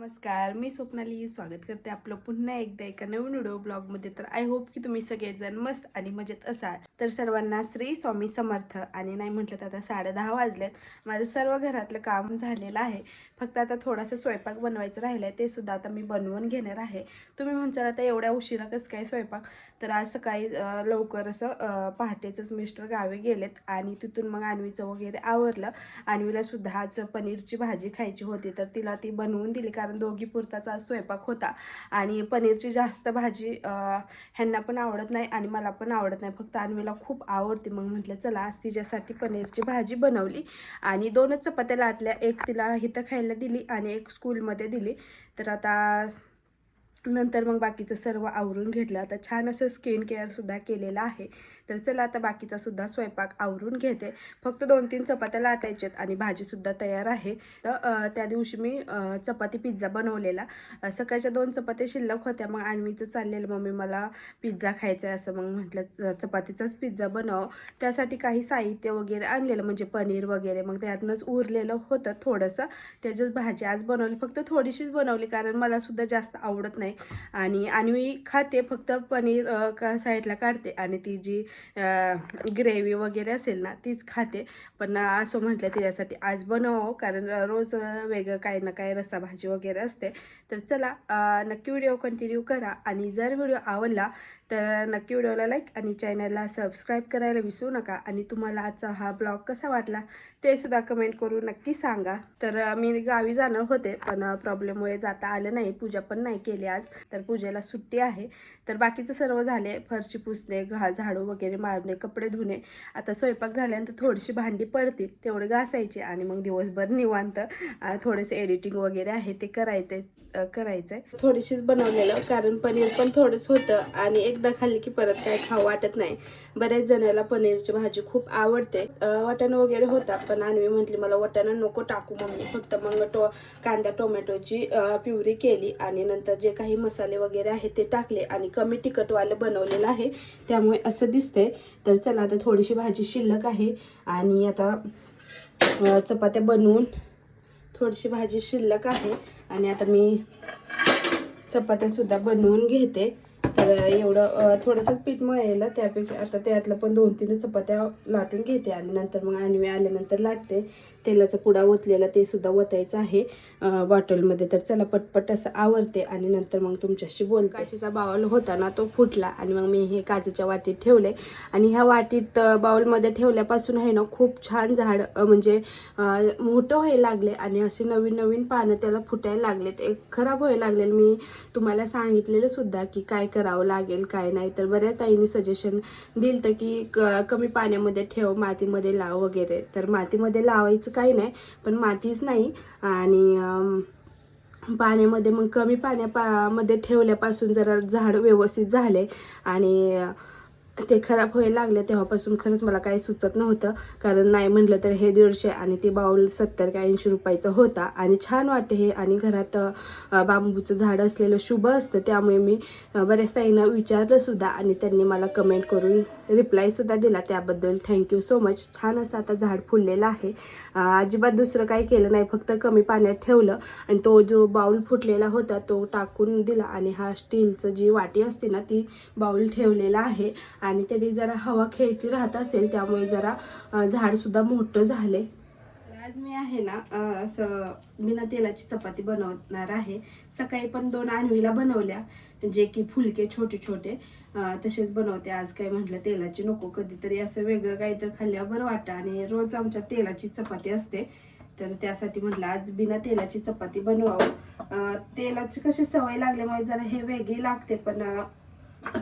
नमस्कार मी स्वप्नाली. स्वागत करते आपलं पुन्हा एकदा एका नवीन व्हिडिओ ब्लॉगमध्ये. तर आय होप की तुम्ही सगळेजण मस्त आणि मजेत असाल. तर सर्वांना श्री स्वामी समर्थ. आणि नाही म्हटलं तर आता साडे दहा वाजलेत. माझं सर्व घरातलं काम झालेलं आहे. फक्त आता थोडासा स्वयंपाक बनवायचं राहिलं आहे ते सुद्धा आता मी बनवून घेणार आहे. तुम्ही म्हणसाल आता एवढ्या उशिरा कसं काय स्वयंपाक? तर आज सकाळी लवकर असं पहाटेचंच मिस्टर गावी गेलेत. आणि तिथून मग आणवीचं वगैरे आवरलं. आणवीला सुद्धा आज पनीरची भाजी खायची होती. तर तिला ती बनवून दिली. कारण दोघी पुरताचा आज स्वयंपाक होता. आणि पनीरची जास्त भाजी ह्यांना पण आवडत नाही आणि मला पण आवडत नाही. फक्त अन्वीला खूप आवडते. मग म्हटलं चला आज तिच्यासाठी पनीरची भाजी बनवली. आणि दोनच चपात्या लाटल्या. एक तिला हिथं खायला दिली आणि एक स्कूलमध्ये दिली. तर आता नंतर मग बाकीचं सर्व आवरून घेतलं. आता छान असं स्किन केअरसुद्धा केलेलं आहे. तर चला आता बाकीचा सुद्धा स्वयंपाक आवरून घेते. फक्त दोन तीन चपात्या लाटायच्यात आणि भाजीसुद्धा तयार आहे. तर त्या दिवशी मी चपाती पिझ्झा बनवलेला. सकाळच्या दोन चपात्या शिल्लक होत्या. मग आणवीचं चाललेलं. मम्मी मला पिझ्झा खायचा आहे असं मग म्हटलं चपातीचाच पिझ्झा बनव. त्यासाठी काही साहित्य वगैरे आणलेलं. म्हणजे पनीर वगैरे. मग त्यातनंच उरलेलं होतं थोडंसं. त्याच्याच भाजी आज बनवली. फक्त थोडीशीच बनवली. कारण मला सुद्धा जास्त आवडत नाही. आणि आणि खाते फक्त पनीर का साईडला काढते आणि ती जी ग्रेव्ही वगैरे असेल ना तीच खाते. पण असं म्हटलं तिच्यासाठी आज बनवावं कारण रोज वेगळं काही ना काही रस्सा भाजी वगैरे असते. तर चला नक्की व्हिडिओ कंटिन्यू करा. आणि जर व्हिडिओ आवडला तर नक्की व्हिडिओला लाईक आणि चॅनलला सबस्क्राईब करायला विसरू नका. आणि तुम्हाला आजचा हा ब्लॉग कसा वाटला ते सुद्धा कमेंट करून नक्की सांगा. तर मी गावी जाणार होते पण प्रॉब्लेममुळे जाता आलं नाही. पूजा पण नाही केली आज. तर पूजेला सुट्टी आहे. तर बाकीचं सर्व झाले. फरशी पुसणे घा झाडू वगैरे मारणे कपडे धुणे. आता स्वयंपाक झाल्यानंतर थोडीशी भांडी पडतील. तेवढे घासायचे आणि मग दिवसभर निवांत थोडेसे एडिटिंग वगैरे आहे ते करायचे. करायचं आहे थोडीशीच बनवलेलं कारण पनीर पण थोडंच होतं आणि एकदा खाल्ली की परत काय खाऊ वाटत नाही. बऱ्याच जणाला पनीरची भाजी खूप आवडते. वाटाणा वगैरे होता पण आणवी म्हटली मला वाटाणा नको टाकू मम्मी. फक्त मग टो कांदा टोमॅटोची प्युरी केली आणि नंतर जे काही मसाले वगैरे आहेत ते टाकले आणि कमी तिखटवालं बनवलेलं आहे. त्यामुळे असं दिसतंय. तर चला आता थोडीशी भाजी शिल्लक आहे आणि आता चपात्या बनवून थोडीशी भाजी शिल्लक आहे. आणि आता मी चपात्यासुद्धा बनवून घेते. तर एवढं थोडंसं पीठ मळलेलं त्यापैकी आता त्यातलं पण दोन तीन चपात्या लाटून घेते आणि नंतर मग आणवी आल्यानंतर लाटते. तेलाचा पुडा ओतलेला ते सुद्धा ओतायचं आहे बॉटलमध्ये. तर चला पटपट असं आवरते आणि नंतर मग तुमच्याशी बोल काचेचा बाउल होता ना तो फुटला आणि मग मी हे काचेच्या वाटीत ठेवले. आणि ह्या वाटीत बाउलमध्ये ठेवल्यापासून आहे ना खूप छान झाड म्हणजे मोठं व्हायला लागले आणि असे नवीन नवीन पानं त्याला फुटायला लागले ते खराब व्हायला लागले मी तुम्हाला सांगितलेलं सुद्धा की काय करावं लागेल काय नाही. तर बऱ्याच ताईंनी सजेशन दिलं तर की क कमी पाण्यामध्ये ठेव मातीमध्ये लाव वगैरे. तर मातीमध्ये लावायचं काही नाही पण मातीच नाही. आणि पाण्यामध्ये मग कमी पाण्या पा मध्ये ठेवल्यापासून जरा झाड व्यवस्थित झाले. आणि ते खराब व्हायला लागले तेव्हापासून खरंच मला काही सुचत नव्हतं. कारण नाही म्हटलं तर हे दीडशे आणि ते बाऊल सत्तर का ऐंशी रुपयाचा होता. आणि छान वाटते हे. आणि घरात बांबूचं झाड असलेलं शुभ असतं. त्यामुळे मी बऱ्याच ताईंना विचारलंसुद्धा आणि त्यांनी मला कमेंट करून रिप्लायसुद्धा दिला. त्याबद्दल थँक्यू सो मच छान असं आता झाड फुललेलं आहे. अजिबात दुसरं काही केलं नाही. फक्त कमी पाण्यात ठेवलं. आणि तो जो बाऊल फुटलेला होता तो टाकून दिला. आणि हा स्टीलचं जी वाटी असते ना ती बाऊल ठेवलेला आहे. आणि त्याने जरा हवा खेळती राहत असेल त्यामुळे जरा झाडसुद्धा मोठं झाले. आज मी आहे ना असं बिना तेलाची चपाती बनवणार आहे. सकाळी पण दोन आणवीला बनवल्या जे की फुलके छोटे छोटे तसेच बनवते. आज काय म्हटलं तेलाची नको कधीतरी असं वेगळं काहीतरी खाल्ल्यावर बरं वाटतं. आणि रोज आमच्या तेलाची चपाती असते. तर त्यासाठी म्हटलं आज बिना तेलाची चपाती बनवावं. तेलाची कशी सवय लागल्यामुळे जरा हे वेगळी लागते पण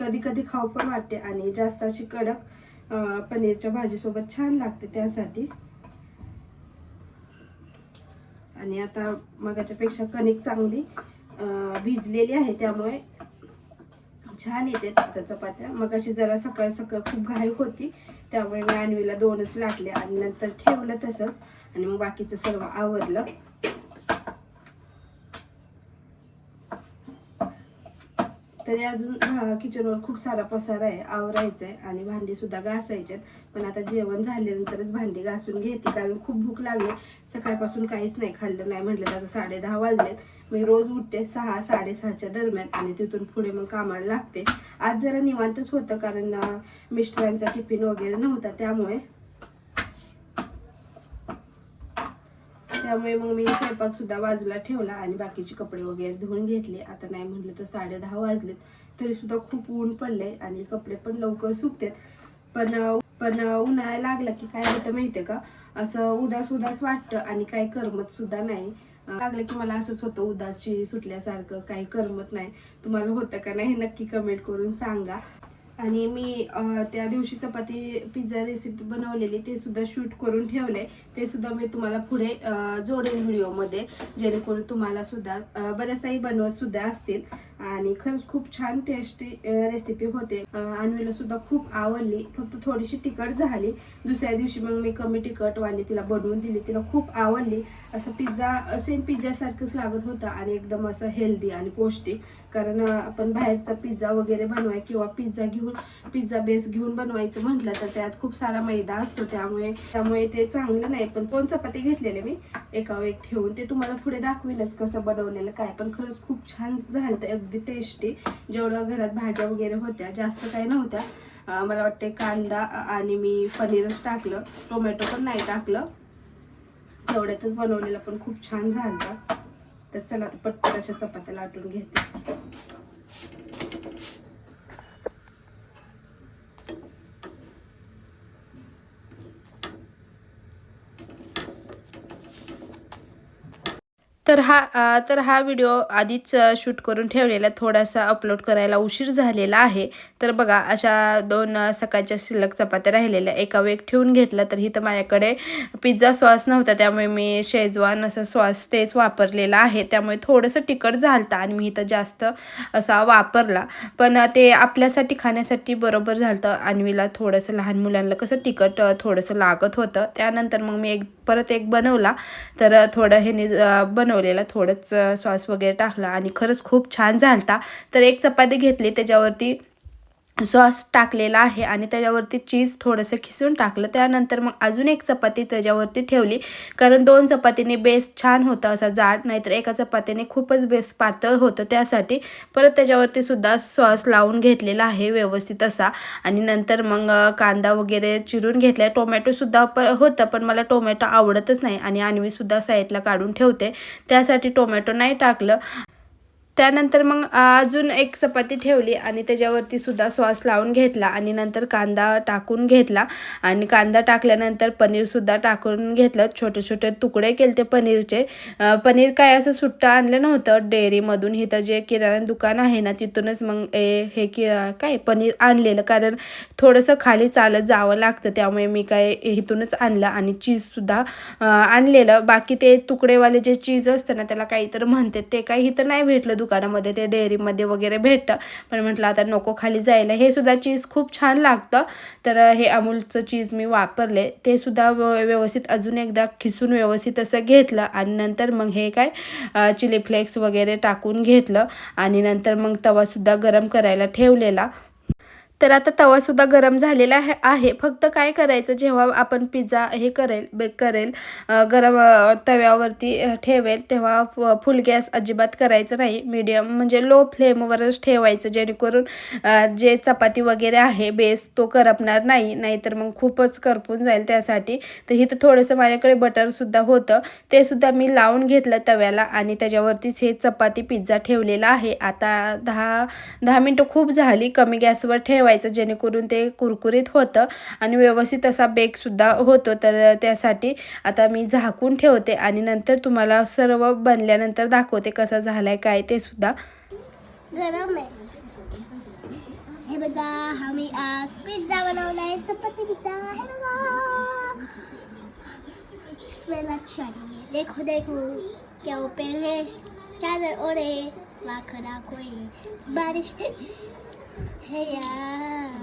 कधी कधी खाऊ पण वाटते आणि जास्त अशी कडक पनीरच्या भाजीसोबत छान लागते त्यासाठी. आणि आता मगाच्यापेक्षा कणिक चांगली भिजलेली आहे त्यामुळे छान येते आता चपात्या. मगाशी जरा सकाळ सकाळ खूप घाई होती त्यामुळे मी आणवीला दोनच लाटले आणि नंतर ठेवलं तसंच आणि मग बाकीचं सर्व आवरलं. तरी अजून किचनवर खूप सारा पसारा आहे आवरायचा आहे आणि भांडी सुद्धा घासायचे पण आता जेवण झाल्यानंतरच भांडी घासून घेते कारण खूप भूक लागली. सकाळपासून काहीच नाही खाल्लं नाही म्हटलं तर आता साडे दहा वाजलेत. मी रोज उठते सहा साडेसहाच्या दरम्यान आणि तिथून पुढे मग कामाला लागते. आज जरा निवांतच होतं कारण मिस्टरांचा टिफिन वगैरे नव्हता त्यामुळे त्यामुळे मग मी स्वयंपाक सुद्धा बाजूला ठेवला आणि बाकीचे कपडे वगैरे धुवून घेतले. आता नाही म्हटलं तर साडे दहा वाजलेत. तरी सुद्धा खूप ऊन पडले आणि कपडे पण लवकर सुकतात. पण पण उन्हाळा लागला की काय होतं माहितीये का? असं उदास उदास वाटतं आणि काही करमत सुद्धा नाही. लागलं की मला असंच होतं उदासी सुटल्यासारखं काही करमत नाही. तुम्हाला होतं का नाही नक्की कमेंट करून सांगा. आणि मी त्या दिवशी चपाती पिझ्झा रेसिपी बनवलेली ते सुद्धा शूट करून ठेवले ते सुद्धा मी तुम्हाला पुढे जोडेन व्हिडिओमध्ये जेणेकरून तुम्हाला सुद्धा बऱ्याचशाही बनवत सुद्धा असतील. आणि खरंच खूप छान टेस्टी रेसिपी होते. अं, अन्वीला सुद्धा खूप आवडली. फक्त थोडीशी तिखट झाली. दुसऱ्या दिवशी मग मी कमी तिखटवाली तिला बनवून दिली. तिला खूप आवडली. असं पिझ्झा सेम पिझ्झासारखंच लागत होतं आणि एकदम असं हेल्दी आणि पौष्टिक. कारण आपण बाहेरचा पिझ्झा वगैरे बनवाय किंवा पिझ्झा घेऊन पिझ्झा बेस घेऊन बनवायचं म्हटलं तर त्यात खूप सारा मैदा असतो. त्यामुळे त्यामुळे ते चांगलं नाही. पण दोन चपाती घेतलेले मी. एका एक ठेवून. ते तुम्हाला पुढे दाखवेलच कसं बनवलेलं काय. पण खरंच खूप छान झालं अगदी टेस्टी जेवढं घरात भाज्या वगैरे होत्या जास्त काही नव्हत्या. मला वाटते कांदा आणि मी पनीरच टाकलं. टोमॅटो पण नाही टाकलं. एवढ्यातच बनवलेलं पण खूप छान झालं. तर चला आता पटपट अशा चपात्या लाटून घेते. तर हा तर हा व्हिडिओ आधीच शूट करून ठेवलेला थोडासा अपलोड करायला उशीर झालेला आहे. तर बघा अशा दोन सकाळच्या शिल्लक चपात्या राहिलेल्या. एका वेग ठेवून घेतलं तर इथं माझ्याकडे पिझ्झा सॉस नव्हता. त्यामुळे मी शेजवान असा सॉस तेच वापरलेला आहे. त्यामुळे थोडंसं तिखट झालतं आणि मी इथं जास्त असा वापरला. पण ते आपल्यासाठी खाण्यासाठी बरोबर झालतं. अन्वीला थोडंसं लहान मुलांना कसं तिखट थोडंसं लागत होतं. त्यानंतर मग मी एक परत एक बनवला. तर थोडं ह्याने अ, ठेवलेला थोडंच सॉस वगैरे टाकला आणि खरंच खूप छान झालता. तर एक चपाती घेतली त्याच्यावरती सॉस टाकलेला आहे आणि त्याच्यावरती चीज थोडंसं खिसून टाकलं. त्यानंतर मग अजून एक चपाती त्याच्यावरती ठेवली. कारण दोन चपातीने बेस छान होता असा जाड नाहीतर एका चपातीने खूपच बेस पातळ होतं त्यासाठी. परत त्याच्यावरती सुद्धा सॉस लावून घेतलेला आहे व्यवस्थित असा. आणि नंतर मग कांदा वगैरे चिरून घेतला टोमॅटोसुद्धा प होतं पण मला टोमॅटो आवडतच नाही आणि आणवीसुद्धा साईडला काढून ठेवते. त्यासाठी टोमॅटो नाही टाकलं. त्यानंतर मग अजून एक चपाती ठेवली आणि त्याच्यावरती सुद्धा सॉस लावून घेतला आणि नंतर कांदा टाकून घेतला. आणि कांदा टाकल्यानंतर पनीरसुद्धा टाकून घेतलं. छोटे छोटे तुकडे केले ते पनीरचे पनीर काय असं सुट्टं आणलं नव्हतं. डेअरीमधून इथं जे किराणा दुकान आहे ना तिथूनच मग ए हे कि काय पनीर आणलेलं. कारण थोडंसं खाली चालत जावं लागतं. त्यामुळे मी काय इथूनच आणलं आणि चीजसुद्धा आणलेलं. बाकी ते तुकडेवाले जे चीज असतं ना त्याला काहीतरी म्हणतात. ते काही इथं नाही भेटलं दुकानामध्ये ते डेअरीमध्ये वगैरे भेटतं. पण म्हटलं आता नको खाली जायला. हे सुद्धा चीज खूप छान लागतं. तर हे अमूलचं चीज मी वापरले. ते सुद्धा व्यवस्थित अजून एकदा खिसून व्यवस्थित असं घेतलं. आणि नंतर मग हे काय चिली फ्लेक्स वगैरे टाकून घेतलं. आणि नंतर मग तवासुद्धा गरम करायला ठेवलेला. तर आता तवासुद्धा गरम झालेला आहे आहे. फक्त काय करायचं? जेव्हा आपण पिझ्झा हे करेल बेक करेल गरम तव्यावरती ठेवेल तेव्हा फ- फुल गॅस अजिबात करायचं नाही. मीडियम म्हणजे लो फ्लेमवरच ठेवायचं जेणेकरून जे चपाती वगैरे आहे बेस तो करपणार नाही. नाहीतर मग खूपच करपून जाईल त्यासाठी. तर इथं थोडंसं माझ्याकडे बटरसुद्धा होतं. ते सुद्धा मी लावून घेतलं तव्याला आणि त्याच्यावरतीच हे चपाती पिझ्झा ठेवलेला आहे. आता दहा दहा मिनटं खूप झाली. कमी गॅसवर ठेवायचं ठेवायचं जेणेकरून ते कुरकुरीत होतं आणि व्यवस्थित असा बेकसुद्धा होतो. तर त्यासाठी आता मी झाकून ठेवते आणि नंतर तुम्हाला सर्व बनल्यानंतर दाखवते कसा झाला आहे काय ते सुद्धा. गरम आहे. हे बघा आम्ही आज पिझ्झा बनवलाय. चपाती पिझ्झा हे बघा. स्मेल अच्छा नहीं है देखो देखो. क्या ऊपर है? चादर ओढ़े. वाखरा कोई. बारिश. हे यार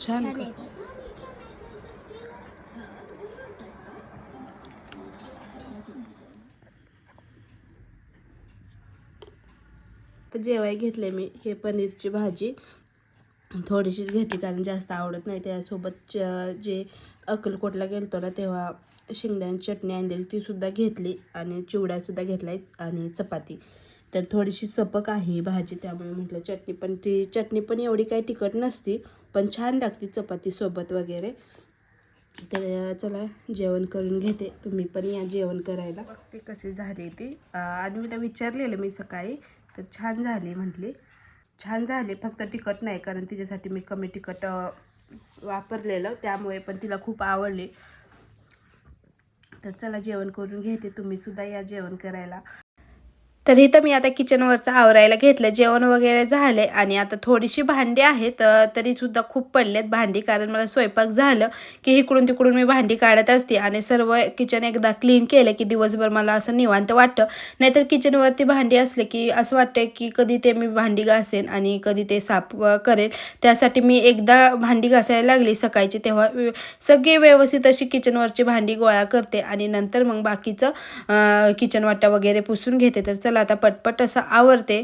छान जेवाय घेतले मी हे पनीरची भाजी थोडीशीच घेतली कारण जास्त आवडत नाही. त्यासोबत च- जे अक्कलकोटला गेलतो ना तेव्हा शेंगदाण्याची चटणी आणलेली ती सुद्धा घेतली आणि चिवड्यासुद्धा घेतला आणि चपाती. तर थोडीशी सपक आहे भाजी त्यामुळे म्हटलं चटणी पण ती चटणी पण एवढी काही तिखट नसती पण छान लागते चपातीसोबत वगैरे. तर चला जेवण करून घेते. तुम्ही पण या जेवण करायला. ते कशी झाली ती. आणि मी विचारलेलं मी सकाळी तर छान झाली म्हटली. छान झाले फक्त तिखट नाही कारण तिच्यासाठी मी कमी तिखट वापरलेलं त्यामुळे पण तिला खूप आवडली. तर चला जेवण करून घेते तुम्ही सुद्धा या जेवण करायला. तर इथं मी आता किचनवरचं आवरायला घेतलं. जेवण वगैरे झाले आणि आता थोडीशी भांडी आहेत तरीसुद्धा खूप पडलेत भांडी कारण मला स्वयंपाक झालं की इकडून तिकडून मी भांडी काढत असते आणि सर्व किचन एकदा क्लीन केलं की दिवसभर मला असं निवांत वाटतं. नाहीतर किचनवरती भांडी असले की असं वाटतं की कधी ते मी भांडी घासेन आणि कधी ते साफ करेल. त्यासाठी मी एकदा भांडी घासायला लागली सकाळची तेव्हा सगळी व्यवस्थित अशी किचनवरची भांडी गोळा करते आणि नंतर मग बाकीचं किचन वाटा वगैरे पुसून घेते. तर चला आता पटपट असं आवरते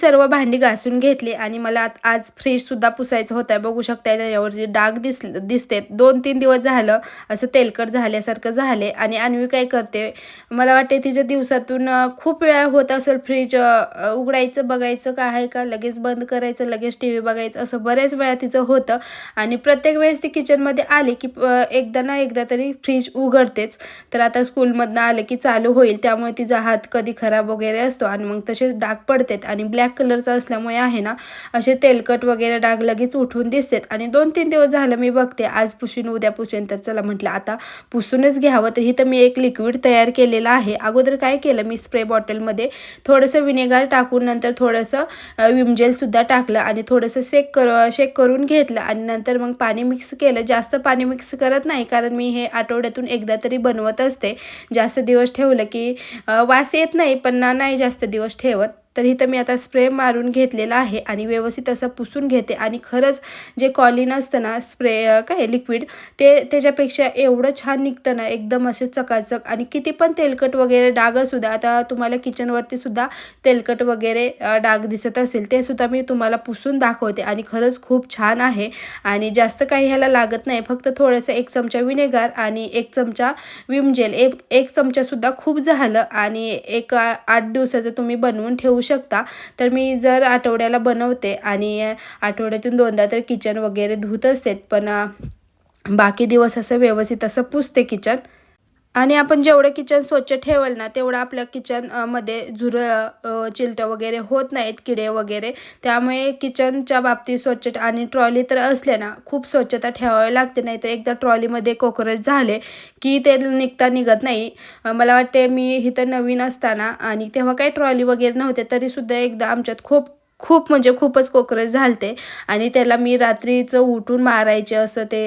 सर्व भांडी घासून घेतली आणि मला आज फ्रीजसुद्धा पुसायचं होतं आहे बघू शकताय त्याच्यावरती डाग दिस दिसतेत दोन तीन दिवस झालं असं तेलकट झाल्यासारखं झाले आणि अन्वी काय करते? मला वाटते तिच्या दिवसातून खूप वेळा होत असेल फ्रीज उघडायचं बघायचं काय आहे का? लगेच बंद करायचं लगेच टी व्ही बघायचं असं बऱ्याच वेळा तिचं होतं. आणि प्रत्येक वेळेस ती किचनमध्ये आली की एकदा ना एकदा तरी फ्रीज उघडतेच. तर आता स्कूलमधनं आलं की चालू होईल. त्यामुळे तिचा हात कधी खराब वगैरे असतो आणि मग तसेच डाग पडतात आणि ब्लॅक ब्लॅक कलरचा असल्यामुळे आहे ना असे तेलकट वगैरे डाग लगेच उठून दिसतात. आणि दोन तीन दिवस झालं मी बघते आज पुसून उद्या पुसून तर चला म्हटलं आता पुसूनच घ्यावं. तर इथं मी एक लिक्विड तयार केलेलं आहे. अगोदर काय केलं मी स्प्रे बॉटलमध्ये थोडंसं विनेगार टाकून नंतर थोडंसं विमजेलसुद्धा टाकलं आणि थोडंसं शेक कर शेक करून घेतलं आणि नंतर मग पाणी मिक्स केलं. जास्त पाणी मिक्स करत नाही कारण मी हे आठवड्यातून एकदा तरी बनवत असते. जास्त दिवस ठेवलं की वास येत नाही पण नाही जास्त दिवस ठेवत. तर इथं मी आता स्प्रे मारून घेतलेला आहे आणि व्यवस्थित असं पुसून घेते. आणि खरंच जे कॉलिन असतं ना स्प्रे काय लिक्विड ते त्याच्यापेक्षा एवढं छान निघतं ना एकदम असे चकाचक आणि किती पण तेलकट वगैरे डागसुद्धा आता तुम्हाला किचनवरती सुद्धा तेलकट वगैरे डाग दिसत असेल ते सुद्धा मी तुम्हाला पुसून दाखवते आणि खरंच खूप छान आहे. आणि जास्त काही ह्याला लागत नाही फक्त थोडंसं एक चमचा विनेगार आणि एक चमचा विम जेल एक एक चमचासुद्धा खूप झालं आणि एक आठ दिवसाचं तुम्ही बनवून ठेवू शकता. तर मी जर आठवड्याला बनवते आणि आठवड्यातून दोनदा तर किचन वगैरे धुत असते. पण बाकी दिवस असं व्यवस्थित असं पुसते किचन आणि आपण जेवढं किचन स्वच्छ ठेवल ना तेवढं आपल्या किचनमध्ये झुरं चिलटं वगैरे होत नाहीत किडे वगैरे. त्यामुळे किचनच्या बाबतीत स्वच्छ आणि ट्रॉली तर असल्या ना खूप स्वच्छता ठेवावी लागते नाही तर एकदा ट्रॉलीमध्ये कोक्रोच झाले की ते निघता निघत नाही. मला वाटते मी इथं नवीन असताना आणि तेव्हा काही ट्रॉली वगैरे नव्हते तरीसुद्धा एकदा आमच्यात खूप खूप म्हणजे खूपच कोक्रोच झालते. आणि त्याला मी रात्रीचं उठून मारायचे असं ते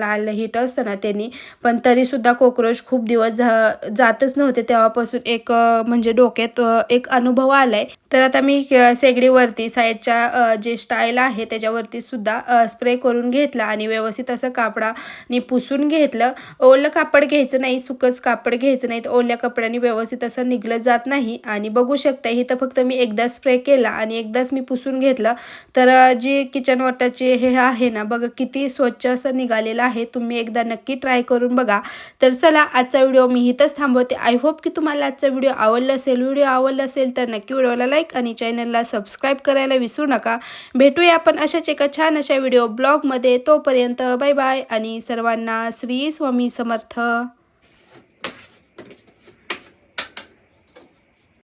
लाल हिट असतं ना त्यांनी पण तरीसुद्धा कोक्रोच खूप दिवस जा जातच नव्हते. तेव्हापासून एक म्हणजे डोक्यात एक अनुभव आला आहे तर आता मी शेगडीवरती साईडच्या जे स्टाईल आहे त्याच्यावरती सुद्धा स्प्रे करून घेतला आणि व्यवस्थित असं कापडाने पुसून घेतलं. ओलं कापड घ्यायचं नाही सुकच कापड घ्यायचं नाही तर ओल्या कपड्याने व्यवस्थित असं निघलं जात नाही. आणि बघू शकता इथं फक्त मी एकदा स्प्रे केला आणि एक एकदाच मी पुसून घेतलं. तर जे जी किचन वॉटरचे हे आहे ना बघा किती स्वच्छ असं निघालेलं आहे. तुम्ही एकदा नक्की ट्राय करून बघा. तर चला आजचा व्हिडिओ मी इथंच थांबवते. आय होप की तुम्हाला आजचा व्हिडिओ आवडला असेल. व्हिडिओ आवडला असेल तर नक्की व्हिडिओला लाईक आणि चॅनलला सबस्क्राईब करायला विसरू नका. भेटूया आपण अशाच एका छान अशा व्हिडिओ ब्लॉगमध्ये तोपर्यंत बाय बाय आणि सर्वांना श्री स्वामी समर्थ.